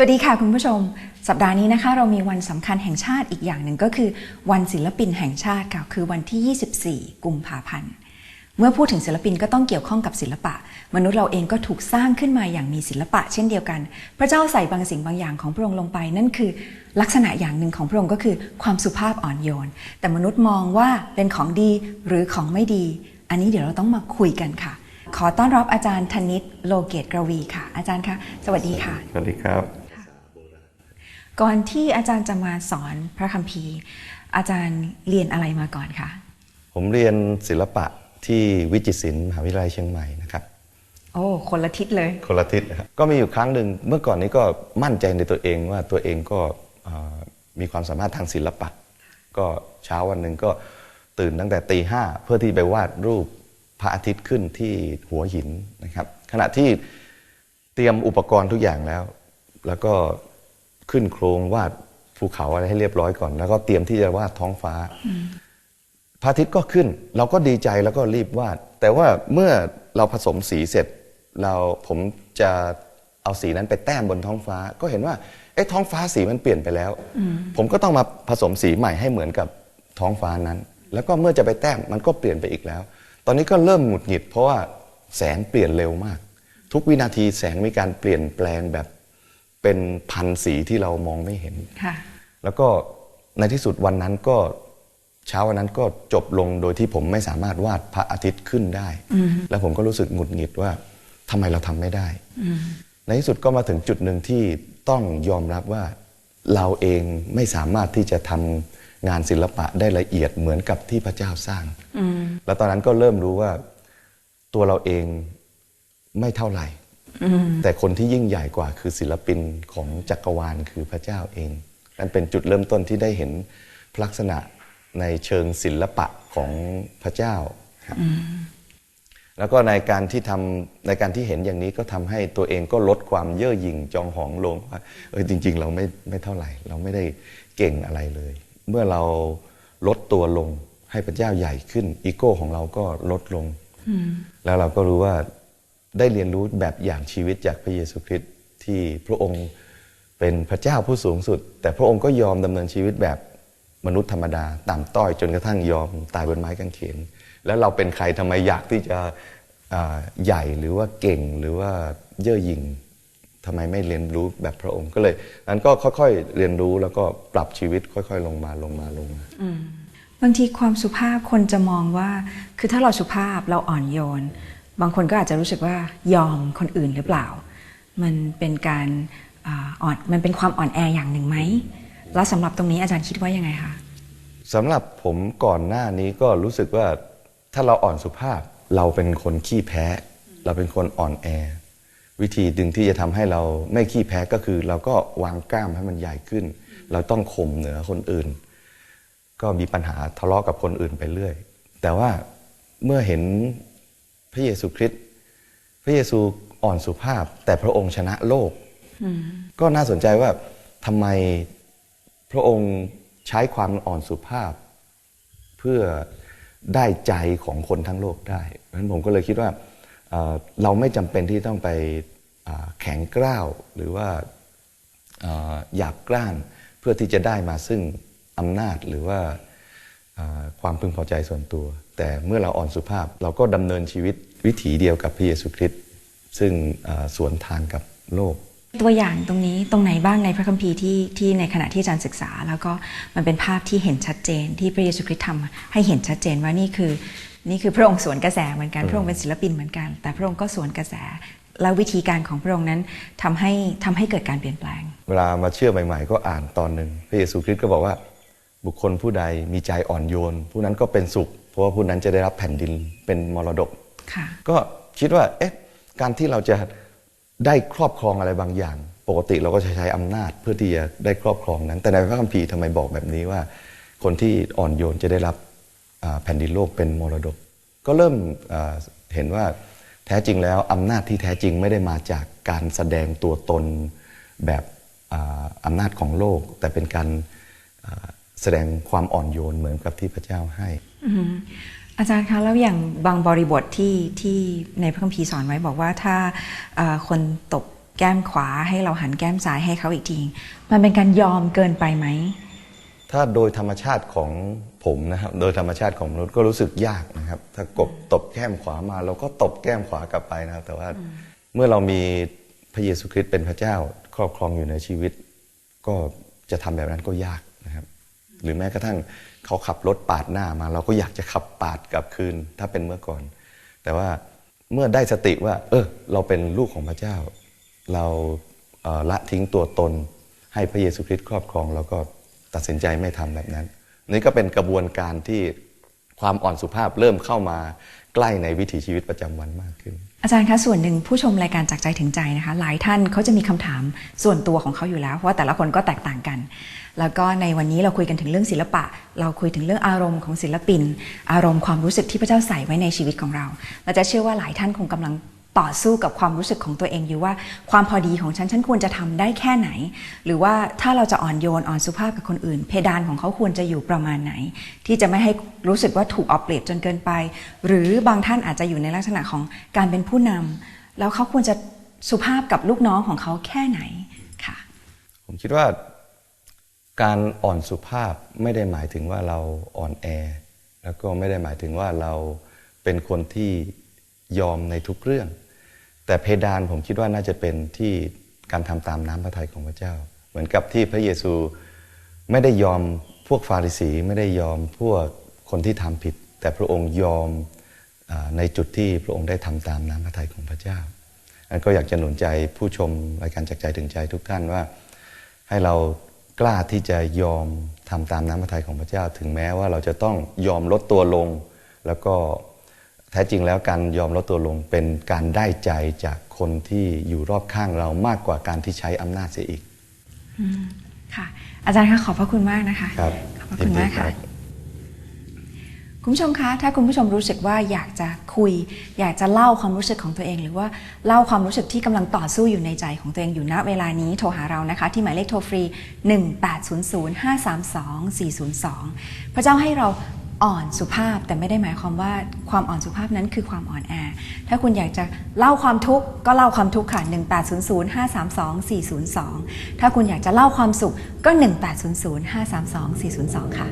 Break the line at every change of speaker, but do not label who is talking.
สวัสดีค่ะคุณผู้ชม สัปดาห์นี้นะคะ เรามีวันสำคัญแห่งชาติอีกอย่างหนึ่งก็คือ วันศิลปินแห่งชาติค่ะคือวันที่ 24 กุมภาพันธ์เมื่อพูดถึงศิลปินก็ต้องเกี่ยวข้องกับศิลปะ มนุษย์เราเองก็ถูกสร้างขึ้นมาอย่างมีศิลปะ เช่นเดียวกัน พระเจ้าใส่บางสิ่งบางอย่างของพระองค์ลงไป นั่นคือลักษณะอย่างหนึ่งของพระองค์ก็คือความสุภาพอ่อนโยน แต่มนุษย์มองว่าเป็นของดีหรือของไม่ดี อันนี้เดี๋ยวเราต้องมาคุยกันค่ะ ขอต้อนรับอาจารย์ธนิตโลเกตกรวีค่ะ อาจารย์คะสวัสดีค่ะ
สวัสดีครับ
ก่อนที่อาจารย์จะมาสอนพระคัมภีร์ อาจารย์เรียนอะไรมาก่อนคะ
ผมเรียนศิลปะที่วิจิตรศิลป์มหาวิทยาลัยเชียงใหม่นะครับ
โอ้คนละทิศเลย
คนละทิศนะครับก็มีอยู่ครั้งหนึ่งเมื่อก่อนนี้ก็มั่นใจในตัวเองว่าตัวเองก็เอ่อมีความสามารถทางศิลปะ ก็เช้าวันหนึ่งก็ตื่นตั้งแต่ตีห้าเพื่อที่ไปวาดรูปพระอาทิตย์ขึ้นที่หัวหินนะครับ ขณะที่เตรียมอุปกรณ์ทุกอย่างแล้ว แล้วก็ ขึ้นโครงวาดภูเขาอะไรให้เรียบร้อยก่อน แล้วก็เตรียมที่จะวาดท้องฟ้าพระอาทิตย์ก็ขึ้น เราก็ดีใจแล้วก็รีบวาด แต่ว่าเมื่อเราผสมสีเสร็จ เราผมจะเอาสีนั้นไปแต้มบนท้องฟ้า ก็เห็นว่าเอ๊ะท้องฟ้าสีมันเปลี่ยนไปแล้ว ผมก็ต้องมาผสมสีใหม่ให้เหมือนกับท้องฟ้านั้น แล้วก็เมื่อจะไปแต้มมันก็เปลี่ยนไปอีกแล้ว ตอนนี้ก็เริ่มหงุดหงิด เพราะว่าแสงเปลี่ยนเร็วมาก ทุกวินาทีแสงมีการเปลี่ยนแปลงแบบ เป็นพันสีที่เรามองไม่เห็น
ค่ะ
แล้วก็ในที่สุดวันนั้นก็เช้าวันนั้นก็จบลงโดยที่ผมไม่สามารถวาดพระอาทิตย์ขึ้นได้ แล้วผมก็รู้สึกหงุดหงิดว่าทำไมเราทำไม่ได้ ในที่สุดก็มาถึงจุดหนึ่งที่ต้องยอมรับว่าเราเองไม่สามารถที่จะทำงานศิลปะได้ละเอียดเหมือนกับที่พระเจ้าสร้าง แล้วตอนนั้นก็เริ่มรู้ว่าตัวเราเองไม่เท่าไหร่ แต่คนที่ยิ่งใหญ่กว่าคือศิลปินของจักรวาลคือพระเจ้าเอง นั่นเป็นจุดเริ่มต้นที่ได้เห็นลักษณะในเชิงศิลปะของพระเจ้าครับแล้วก็ในการที่ทำในการที่เห็นอย่างนี้ก็ทำให้ตัวเองก็ลดความเย่อหยิ่งจองหองลงว่าเออจริง ๆ เราไม่ไม่เท่าไหร่ เราไม่ได้เก่งอะไรเลย เมื่อเราลดตัวลงให้พระเจ้าใหญ่ขึ้น อีโก้ของเราก็ลดลง แล้วเราก็รู้ว่า ได้เรียนรู้แบบอย่างชีวิตจากพระเยซูคริสต์ที่พระองค์เป็นพระเจ้าผู้สูงสุด แต่พระองค์ก็ยอมดำเนินชีวิตแบบมนุษย์ธรรมดาต่ำต้อยจนกระทั่งยอมตายบนไม้กางเขน แล้วเราเป็นใครทำไมอยากที่จะใหญ่หรือว่าเก่งหรือว่าเย่อหยิ่งทำไมไม่เรียนรู้แบบพระองค์ก็เลยนั้นก็ค่อยๆเรียนรู้แล้วก็ปรับชีวิตค่อย ๆ ลงมาลงมาลงมา
บางทีความสุภาพคนจะมองว่า คือถ้าเราสุภาพเราอ่อนโยน บางคนก็อาจจะรู้สึกว่ายอมคนอื่นหรือเปล่า มันเป็นการอ่อนมันเป็นความอ่อนแออย่างหนึ่งไหม แล้วสำหรับตรงนี้อาจารย์คิดว่ายังไงคะ
สำหรับผมก่อนหน้านี้ก็รู้สึกว่าถ้าเราอ่อนสุภาพเราเป็นคนขี้แพ้ เราเป็นคนอ่อนแอ วิธีดึงที่จะทำให้เราไม่ขี้แพ้ก็คือ เราก็วางกล้ามให้มันใหญ่ขึ้น เราต้องข่มเหนือคนอื่น ก็มีปัญหาทะเลาะกับคนอื่นไปเรื่อย แต่ว่าเมื่อเห็น พระเยซูคริสต์พระเยซูอ่อนสุภาพ แต่พระองค์ชนะโลก ก็น่าสนใจว่าทำไมพระองค์ใช้ความอ่อนสุภาพ เพื่อได้ใจของคนทั้งโลกได้เพราะฉะนั้นผมก็เลยคิดว่าเอ่อเราไม่จำเป็นที่ต้องไปอ่าแข็งกร้าวหรือว่าเอ่อหยาบกร้านเพื่อที่จะได้มาซึ่งอำนาจหรือว่าอ่า ความพึงพอใจส่วนตัว แต่เมื่อเราอ่อนสุภาพเราก็ดำเนินชีวิตวิถีเดียวกับพระเยซูคริสต์ซึ่งอ่าสวนทางกับโลก
ตัวอย่างตรงนี้ตรงไหนบ้างในพระคัมภีร์ที่ที่ในขณะที่อาจารย์ศึกษา แล้วก็มันเป็นภาพที่เห็นชัดเจนที่พระเยซูคริสต์ทำให้เห็นชัดเจนว่านี่คือนี่คือพระองค์สวนกระแสเหมือนกันพระองค์เป็นศิลปินเหมือนกัน แต่พระองค์ก็สวนกระแส แล้ววิธีการของพระองค์นั้นทำให้ทำให้เกิดการเปลี่ยนแปลง
เวลามาเชื่อใหม่ ๆ ก็อ่านตอนหนึ่งพระเยซูคริสต์ก็บอกว่า บุคคลผู้ใดมีใจอ่อนโยน ผู้นั้นก็เป็นสุข เพราะว่าผู้นั้นจะได้รับแผ่นดินเป็นมรดก
ค่ะ
ก็คิดว่าเอ๊ะการที่เราจะได้ครอบครองอะไรบางอย่าง ปกติเราก็จะใช้อำนาจเพื่อที่จะได้ครอบครองนั้น แต่ในพระคัมภีร์ทำไมบอกแบบนี้ว่า คนที่อ่อนโยนจะได้รับอ่าแผ่นดินโลกเป็นมรดก ก็เริ่มอ่าเห็นว่าแท้จริงแล้วอำนาจที่แท้จริงไม่ได้มาจากการแสดงตัวตนแบบอ่าอำนาจของโลก แต่เป็นการอ่า แสดงความอ่อนโยนเหมือนกับที่พระเจ้าให้
อืมอาจารย์คะแล้วอย่างบางบริบทที่ที่ในพระคัมภีร์สอนไว้บอกว่าถ้าอ่าคนตบแก้มขวาให้เราหันแก้มซ้ายให้เขาอีกทีมันเป็นการยอมเกินไปไหม
ถ้าโดยธรรมชาติของผมนะครับโดยธรรมชาติของมนุษย์ก็รู้สึกยากนะครับ ถ้ากบตบแก้มขวามา เราก็ตบแก้มขวากลับไปนะครับ แต่ว่าเมื่อเรามีพระเยซูคริสต์เป็นพระเจ้าครอบครองอยู่ในชีวิต ก็จะทำแบบนั้นก็ยากนะครับ หรือแม้กระทั่งเขาขับรถปาดหน้ามา เราก็อยากจะขับปาดกลับคืนถ้าเป็นเมื่อก่อน แต่ว่าเมื่อได้สติว่า เออ เราเป็นลูกของพระเจ้า เราเออละทิ้งตัวตน ให้พระเยซูคริสต์ครอบครองแล้วก็ตัดสินใจไม่ทำแบบนั้น นี่ก็เป็นกระบวนการที่ความอ่อนสุภาพเริ่มเข้ามาใกล้ในวิถีชีวิตประจำวันมากขึ้น
อาจารย์คะส่วนหนึ่งผู้ชมรายการจากใจถึงใจนะคะ หลายท่านเขาจะมีคำถามส่วนตัวของเขาอยู่แล้ว เพราะว่าแต่ละคนก็แตกต่างกัน แล้วก็ในวันนี้เราคุยกันถึงเรื่องศิลปะ เราคุยถึงเรื่องอารมณ์ของศิลปิน อารมณ์ความรู้สึกที่พระเจ้าใส่ไว้ในชีวิตของเราเราจะเชื่อว่าหลายท่านคงกำลัง ต่อสู้กับความรู้สึกของตัวเองอยู่ว่า ความพอดีของฉันฉันควรจะทำได้แค่ไหน หรือว่าถ้าเราจะอ่อนโยนอ่อนสุภาพกับคนอื่น เพดานของเขาควรจะอยู่ประมาณไหน ที่จะไม่ให้รู้สึกว่าถูกเอาเปรียบจนเกินไป หรือบางท่านอาจจะอยู่ในลักษณะของการเป็นผู้นำแล้วเขาควรจะสุภาพกับลูกน้องของเขาแค่ไหนค่ะ
ผมคิดว่าการอ่อนสุภาพไม่ได้หมายถึงว่าเราอ่อนแอ แล้วก็ไม่ได้หมายถึงว่าเราเป็นคนที่ยอมในทุกเรื่อง แต่เพดานผมคิดว่าน่าจะเป็นที่การทำตามน้ำพระทัยของพระเจ้า เหมือนกับที่พระเยซูไม่ได้ยอมพวกฟาริสีไม่ได้ยอมพวกคนที่ทำผิด แต่พระองค์ยอมอในจุดที่พระองค์ได้ทำตามน้ำพระทัยของพระเจ้าอันก็อยากจะหนุนใจผู้ชมรายการจากใจถึงใจทุกท่านว่า ให้เรากล้าที่จะยอมทำตามน้ำพระทัยของพระเจ้า ถึงแม้ว่าเราจะต้องยอมลดตัวลง แล้วก็ แท้จริงแล้วการยอมลดตัวลงเป็นการได้ใจจากคนที่อยู่รอบข้างเรามากกว่าการที่ใช้อำนาจเสียอีก
ค่ะ อาจารย์คะขอบพระคุณมากนะคะ
ครับ
ขอบพระคุณมาก
ยินดีครั
ค่ะ
บ
คุณผู้ชมคะ ถ้าคุณผู้ชมรู้สึกว่าอยากจะคุย อยากจะเล่าความรู้สึกของตัวเอง หรือว่าเล่าความรู้สึกที่กำลังต่อสู้อยู่ในใจของตัวเองอยู่ณเวลานี้โทรหาเรานะคะ ที่หมายเลขโทรฟรี 1800532402 พระเจ้าให้เรา อ่อนสุภาพแต่ไม่ได้หมายความว่าความอ่อนสุภาพนั้นคือความอ่อนแอ ถ้าคุณอยากจะเล่าความทุกข์ก็เล่าความทุกข์ค่ะ 1800532402ถ้าคุณอยากจะเล่าความสุขก็ 1800532402ค่ะ